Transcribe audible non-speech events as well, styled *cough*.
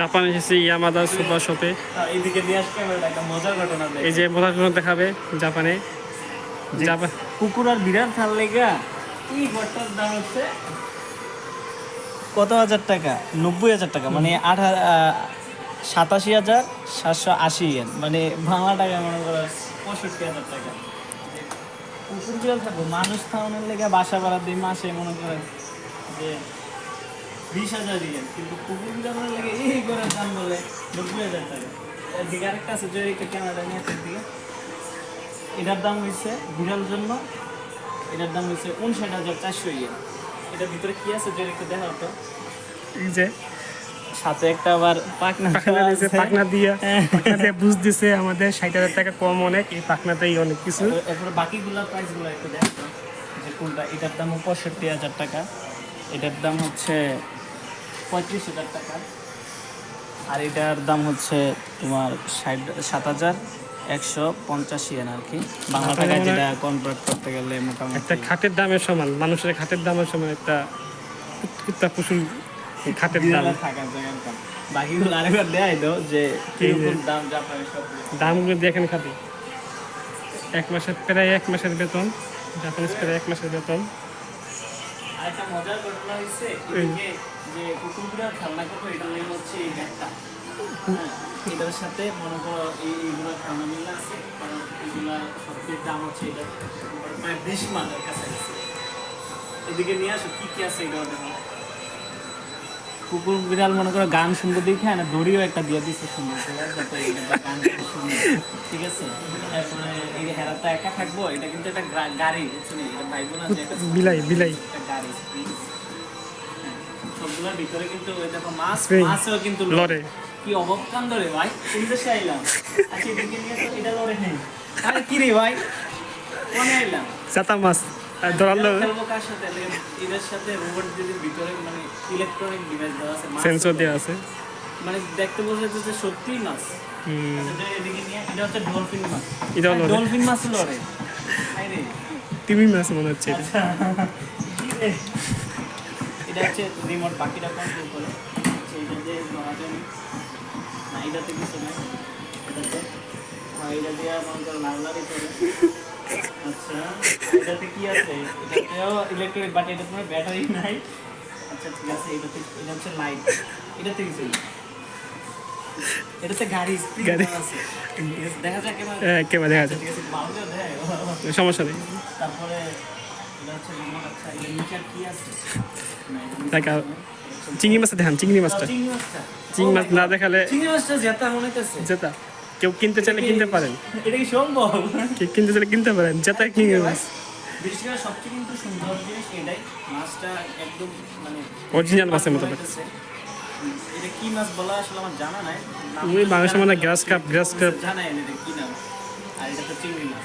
Japan এসেছি ইয়ামাদা super শপে। ঘটনা এই যে মজার কোনো দেখাবে জাপানে। জাপান কুকুর আর বিড়াল থাল লেগা এই ঘরটার দাম হচ্ছে? কত হাজার টাকা? নব্বই হাজার টাকা মানে আট সাতাশি হাজার সাতশো আশি ইয়েন মানে বাংলা টাকা মনে করো পঁয়ষট্টি হাজার টাকা। কুকুর বিড়াল থাকব মানুষ থাউনের লেগে বাসা ভাড়া দিই মাসে মনে করেন যে বিশ হাজার ইয়েন কিন্তু কুকুর বিড়ালের লাগে এই ঘরের দাম বলে নব্বই হাজার টাকা। এদিকে আরেকটা আছে যে একটা ক্যামেরা নিয়ে আছে এদিকে এটার দাম হয়েছে বিড়াল জন্য এটার দাম হয়েছে উনষাট হাজার চারশো ইয়ে। এটার ভিতরে কি আছে যে একটু দেখা হতো এই যে সাথে একটা আবার পাকনা দেওয়া দিয়েছে। পাখনা দিয়া হ্যাঁ। দিয়ে বুঝ দিছে আমাদের ষাট হাজার টাকা কম অনেক এই পাখনাতেই অনেক কিছু। এরপরে- বাকিগুলোর প্রাইসগুলো একটু দেখো যে কোনটা এটার দাম পঁয়ষট্টি হাজার টাকা এটার দাম হচ্ছে পঁয়ত্রিশ হাজার টাকা। আর এটার দাম হচ্ছে তোমার ষাট সাত হাজার একশো পঞ্চাশি এন আর কি। বাংলা টাকায় যেটা কনভার্ট করতে গেলে মোটামুটি একটা খাটের দামের সমান মানুষের খাটের দামের সমান একটা কুত্তা পশুর খাটের দাম। বাকিগুলো আরেকবার দেখাই দাও যে কীরকম দাম সব দামগুলো দেখেন খাতে এক মাসের প্রায় এক মাসের বেতন জাপানিজ প্রায় এক মাসের বেতন। আরেকটা মজার ঘটনা হয়েছে যে খেলনা এটা নেই হচ্ছে এই ব্যাগটা হ্যাঁ, এটার সাথে মনে করো এইগুলো খেলনা মিলে আছে কারণ এগুলা সবচেয়ে দাম হচ্ছে এটা। প্রায় বিশ মানের কাছাকাছি এদিকে নিয়ে আসো কি কি আছে এটাও দেখো। কুকুর বিড়াল মনে করো গান শুনব দেখে না দড়িও একটা দিয়ে দিচ্ছে সুন্দর করে যাতে এটা গান শুনে ঠিক আছে? তারপরে এই হেরাটা একা থাকব এটা কিন্তু একটা গাড়ি বুঝছ নি? এটা বিলাই বিলাই। ভিতরে কিন্তু ওই দেখো মাছ মাছও কিন্তু লড়ে। কি রে ভাই? কোন দেশে আইলাম আচ্ছা এদিকে নিয়ে তো এটা লড়ে নেই। আরে কি রে ভাই? কোনে আইলাম? চাতা মাছ আর ধরালো কার সাথে? এদের সাথে রোবট যদি ভিতরে মানে ইলেকট্রনিক ডিভাইস দেওয়া আছে সেন্সর দেওয়া আছে। মানে দেখতে যে মাছ। হুম, আচ্ছা, এদিকে নিয়ে এটা হচ্ছে ডলফিন মাছ। ডলফিন মাছ লড়ে। তিমি মাছ মনে হচ্ছে এটা? এটা হচ্ছে রিমোট বাকিটা কন্ট্রোল করে আচ্ছা, এটা না এটাতে এটা দিয়ে মনে করো নাড়ানাড়ি করে। আচ্ছা এটাতে কি আছে? এটাতেও ইলেকট্রিক বাট এটা তোমার ব্যাটারি নাই। আচ্ছা ঠিক আছে এটাতে এটা হচ্ছে লাইট নেই। এটাতে গাড়ি স্প্রিং। আছে। *laughs* দেখা কেমন হ্যাঁ, কেমন দেখা যায় ঠিক আছে সমস্যা নেই। তারপরে হচ্ছে রিমোট আচ্ছা। চিংড়ি মাছটা দেখান চিংড়ি মাছটা। চিংড়ি চিংড়ি Oh মাছ না দেখালে চিংড়ি মাছটা জেতা মনে হইতেছে জেতা। কেউ কিনতে চাইলে কিনতে পারেন। এটা কি সম্ভব? কেউ কিনতে চাইলে কিনতে পারেন জেতা চিংড়ি মাছ বিশেষ সবচেয়ে কিন্তু সুন্দর জিনিস এটাই মাছটা একদম মানে Original মাছের মতো। এটা কি মাছ বলা আসলে আমার জানা নাই। ওই বাংলাদেশে মানে গ্রাস কাপ গ্রাস কাপ। জানাই না এটা কি নাম। আর এটা তো চিংড়ি মাছ।